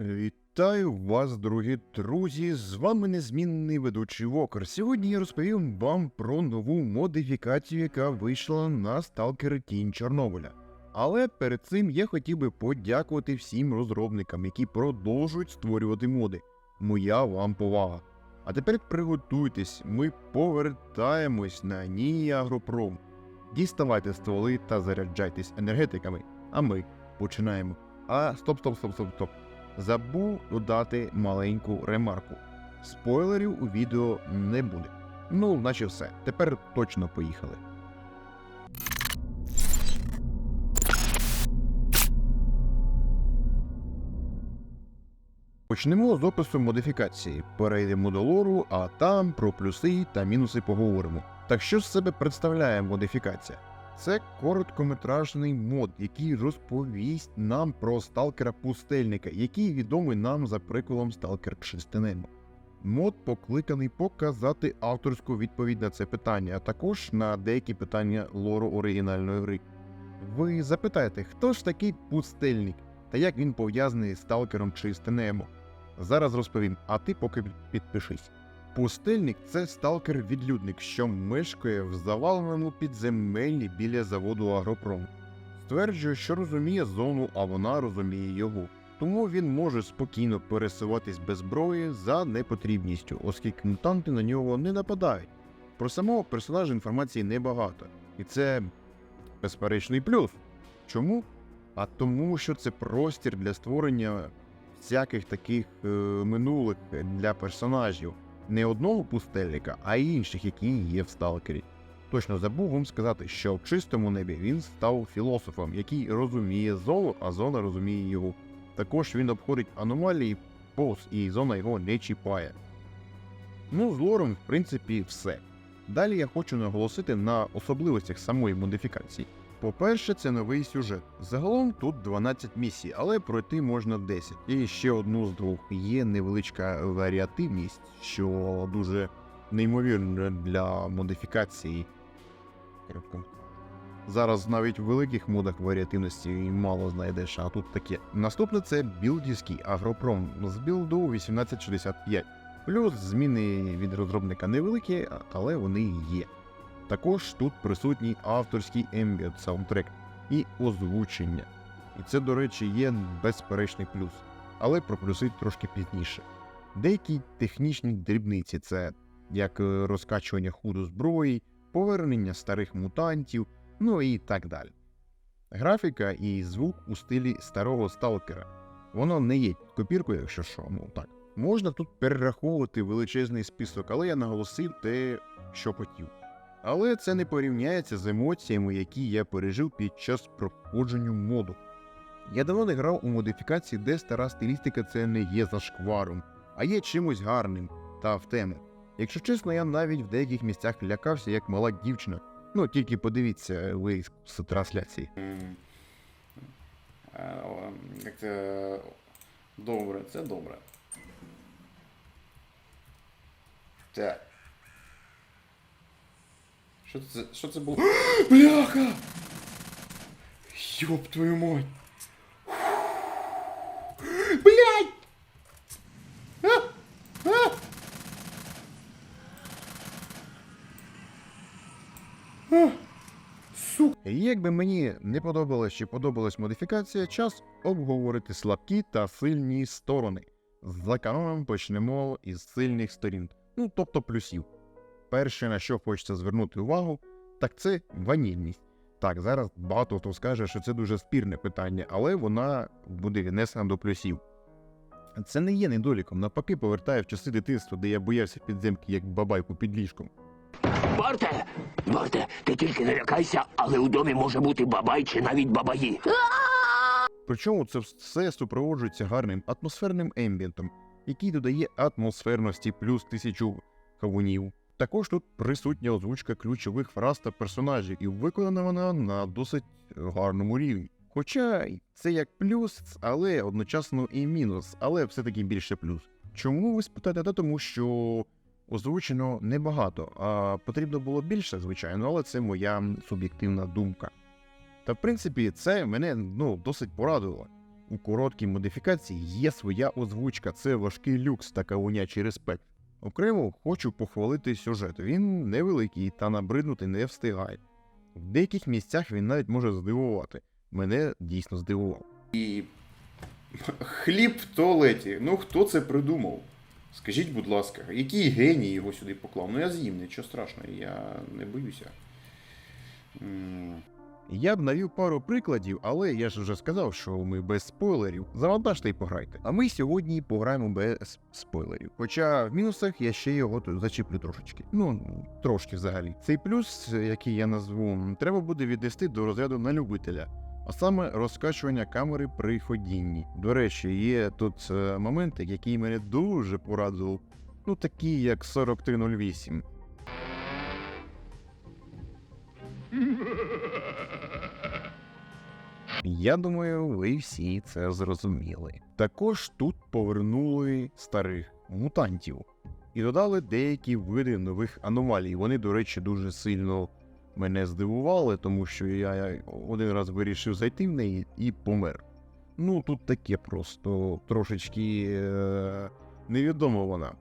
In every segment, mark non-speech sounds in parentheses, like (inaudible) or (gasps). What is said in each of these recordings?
Вітаю вас, дорогі друзі! З вами незмінний ведучий Вокер. Сьогодні я розповім вам про нову модифікацію, яка вийшла на сталкери Тінь Чорнобиля. Але перед цим я хотів би подякувати всім розробникам, які продовжують створювати моди. Моя вам повага. А тепер приготуйтесь, ми повертаємось на Нії Агропром. Діставайте стволи та заряджайтесь енергетиками, а ми починаємо. А стоп, стоп, стоп, стоп, стоп. Забув додати маленьку ремарку. Спойлерів у відео не буде. Ну, наче все. Тепер точно поїхали. Почнемо з опису модифікації. Перейдемо до лору, а там про плюси та мінуси поговоримо. Так що з себе представляє модифікація? Це короткометражний мод, який розповість нам про сталкера пустельника, який відомий нам за приколом Сталкер Шестинемо. Мод покликаний показати авторську відповідь на це питання, а також на деякі питання лору оригінальної гри. Ви запитаєте, хто ж такий пустельник та як він пов'язаний з сталкером Чистинемо? Зараз розповім, а ти поки підпишись. Пустельник це сталкер-відлюдник, що мешкає в заваленому підземеллі біля заводу Агропром. Стверджує, що розуміє зону, а вона розуміє його. Тому він може спокійно пересуватись без зброї за непотрібністю, оскільки мутанти на нього не нападають. Про самого персонажа інформації небагато, і це безперечний плюс. Чому? А тому, що це простір для створення всяких таких е, минулих для персонажів не одного пустельника, а й інших, які є в сталкері. Точно забув вам сказати, що в чистому небі він став філософом, який розуміє зону, а зона розуміє його. Також він обходить аномалії повз, і зона його не чіпає. Ну, з лором, в принципі, все. Далі я хочу наголосити на особливостях самої модифікації. По-перше, це новий сюжет. Загалом тут 12 місій, але пройти можна 10. І ще одну з двох. Є невеличка варіативність, що дуже неймовірно для модифікації. Зараз навіть в великих модах варіативності мало знайдеш, а тут таке. Наступне це білдівський агропром з білду 1865. Плюс зміни від розробника невеликі, але вони є. Також тут присутній авторський ембіот саундтрек і озвучення. І це, до речі, є безперечний плюс, але про плюси трошки пізніше. Деякі технічні дрібниці це як е, розкачування худу зброї, повернення старих мутантів, ну і так далі. Графіка і звук у стилі старого сталкера. Воно не є копіркою, якщо що, ну так. Можна тут перераховувати величезний список, але я наголосив те, що хотів. Але це не порівняється з емоціями, які я пережив під час проходження моду. Я давно не грав у модифікації, де стара стилістика це не є зашкваром, а є чимось гарним та в тему. Якщо чесно, я навіть в деяких місцях лякався як мала дівчина. Ну тільки подивіться ви з трансляції. Е, це добре, це добре. Так. Що це, що це було? (gasps) Бляха! Йоп твою мать! (gasps) Блять! А! А! А! Сука! І Як би мені не подобалась чи подобалась модифікація, час обговорити слабкі та сильні сторони. За каноном почнемо із сильних сторін, ну тобто плюсів. Перше, на що хочеться звернути увагу, так це ванільність. Так, зараз багато хто скаже, що це дуже спірне питання, але вона буде віднесена до плюсів. Це не є недоліком, навпаки, повертає в часи дитинства, де я боявся підземки як бабайку під ліжком. Барте, Барте, ти тільки не лякайся, але у домі може бути бабай чи навіть бабаї. Причому це все супроводжується гарним атмосферним ембієнтом, який додає атмосферності плюс тисячу кавунів. Також тут присутня озвучка ключових фраз та персонажів, і виконана вона на досить гарному рівні. Хоча це як плюс, але одночасно і мінус, але все-таки більше плюс. Чому ви спитаєте? Та тому що озвучено небагато, а потрібно було більше, звичайно, але це моя суб'єктивна думка. Та в принципі, це мене ну, досить порадило. У короткій модифікації є своя озвучка, це важкий люкс та кавунячий респект. Окремо хочу похвалити сюжет. Він невеликий та набриднути не встигає. В деяких місцях він навіть може здивувати. Мене дійсно здивував. І хліб в туалеті. Ну хто це придумав? Скажіть, будь ласка, який геній його сюди поклав? Ну я з'їм, нічого страшного, я не боюся. Я б навів пару прикладів, але я ж вже сказав, що ми без спойлерів. Завантажте і пограйте. А ми сьогодні пограємо без спойлерів. Хоча в мінусах я ще його зачіплю трошечки. Ну, трошки взагалі. Цей плюс, який я назву, треба буде віднести до розряду на любителя. А саме розкачування камери при ходінні. До речі, є тут е, моменти, які мене дуже порадував. Ну, такі як 4308. (laughs) Я думаю, ви всі це зрозуміли. Також тут повернули старих мутантів і додали деякі види нових аномалій. Вони, до речі, дуже сильно мене здивували, тому що я один раз вирішив зайти в неї і помер. Ну, тут таке просто трошечки е- невідомо вона.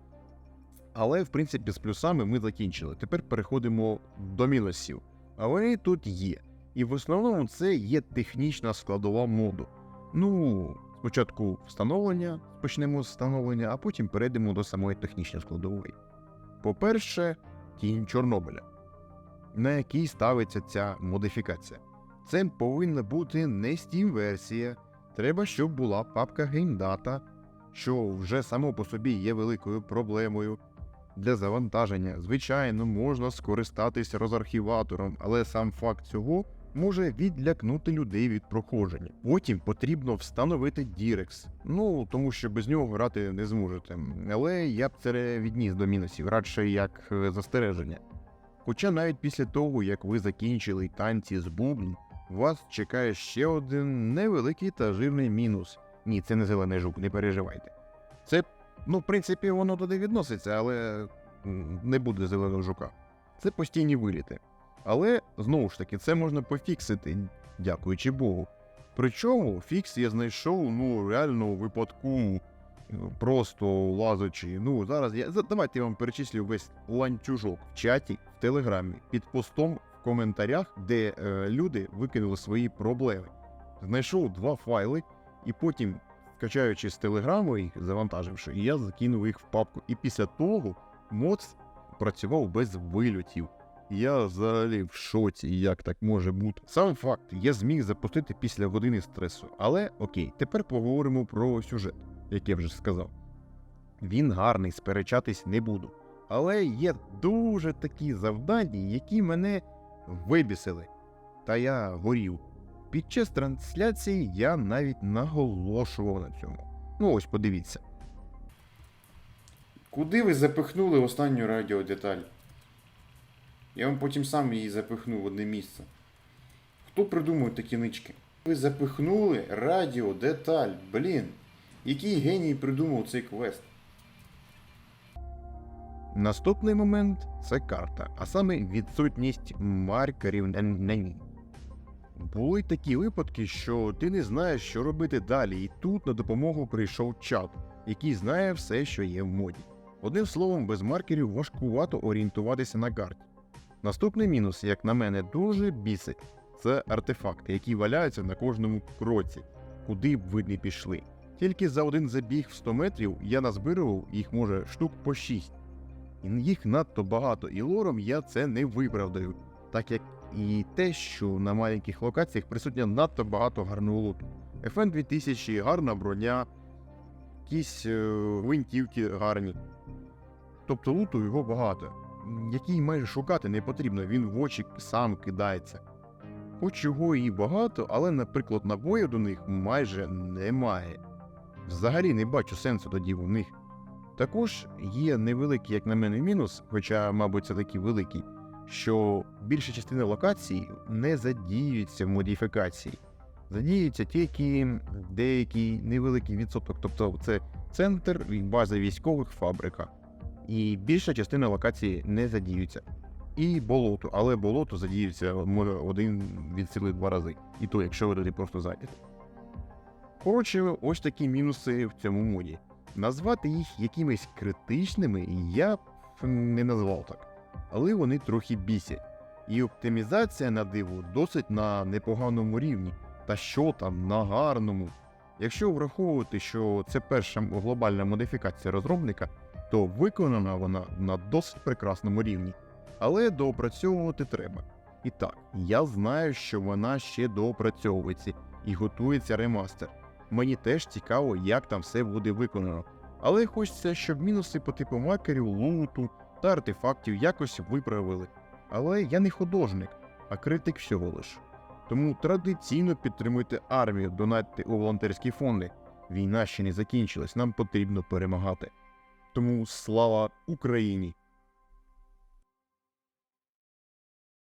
Але, в принципі, з плюсами ми закінчили. Тепер переходимо до мінусів. А вони тут є. І в основному це є технічна складова моду. Ну, спочатку встановлення, почнемо з встановлення, а потім перейдемо до самої технічної складової. По-перше, тінь Чорнобиля, на якій ставиться ця модифікація. Це повинна бути не Steam-версія. Треба, щоб була папка геймдата, що вже само по собі є великою проблемою. Для завантаження, звичайно, можна скористатися розархіватором, але сам факт цього може відлякнути людей від проходження. Потім потрібно встановити Дірекс. Ну тому що без нього грати не зможете. Але я б це відніс до мінусів, радше як е, застереження. Хоча навіть після того, як ви закінчили танці з бубн, вас чекає ще один невеликий та жирний мінус. Ні, це не зелений жук, не переживайте. Це, ну, в принципі, воно туди відноситься, але не буде зеленого жука. Це постійні виліти. Але знову ж таки, це можна пофіксити, дякуючи Богу. Причому фікс я знайшов ну реально випадку, е, просто лазучи. Ну зараз я давайте я вам перечислю весь ланцюжок в чаті, в телеграмі, під постом в коментарях, де е, люди викинули свої проблеми. Знайшов два файли, і потім, скачаючи з телеграму їх, завантаживши, я закинув їх в папку. І після того моц працював без вильотів. Я взагалі в шоці, як так може бути. Сам факт, я зміг запустити після години стресу. Але окей, тепер поговоримо про сюжет, як я вже сказав. Він гарний, сперечатись не буду. Але є дуже такі завдання, які мене вибісили. Та я горів. Під час трансляції я навіть наголошував на цьому. Ну ось подивіться. Куди ви запихнули останню радіодеталь? Я вам потім сам її запихну в одне місце. Хто придумує такі нички? Ви запихнули радіодеталь, блін. Який геній придумав цей квест? Наступний момент це карта, а саме відсутність маркерів на ній. Були такі випадки, що ти не знаєш, що робити далі, і тут на допомогу прийшов чат, який знає все, що є в моді. Одним словом, без маркерів важкувато орієнтуватися на карті. Наступний мінус, як на мене, дуже бісить це артефакти, які валяються на кожному кроці, куди б ви не пішли. Тільки за один забіг в 100 метрів я назбирував їх може штук по 6. І їх надто багато, і лором я це не виправдаю, так як і те, що на маленьких локаціях присутньо надто багато гарного луту. FN 2000 гарна броня, якісь е, гвинтівки гарні. Тобто луту його багато, який майже шукати не потрібно, він в очі сам кидається. Хоч його і багато, але, наприклад, набоїв до них майже немає. Взагалі не бачу сенсу тоді в них. Також є невеликий, як на мене, мінус, хоча, мабуть, це такий великий, що більша частина локацій не задіюється в модифікації. Задіюється тільки деякий невеликий відсоток, тобто це центр і база військових фабрика. І більша частина локації не задіюється. І болото, але болото задіюється може один від сили два рази. І то, якщо ви туди просто зайдете. Коротше, ось такі мінуси в цьому моді. Назвати їх якимись критичними я б не назвав так. Але вони трохи бісять. І оптимізація на диво досить на непоганому рівні, та що там на гарному. Якщо враховувати, що це перша глобальна модифікація розробника, то виконана вона на досить прекрасному рівні. Але доопрацьовувати треба. І так, я знаю, що вона ще доопрацьовується і готується ремастер. Мені теж цікаво, як там все буде виконано. Але хочеться, щоб мінуси по типу макерів, луту та артефактів якось виправили. Але я не художник, а критик всього лиш. Тому традиційно підтримуйте армію, донатьте у волонтерські фонди. Війна ще не закінчилась, нам потрібно перемагати. Тому слава Україні!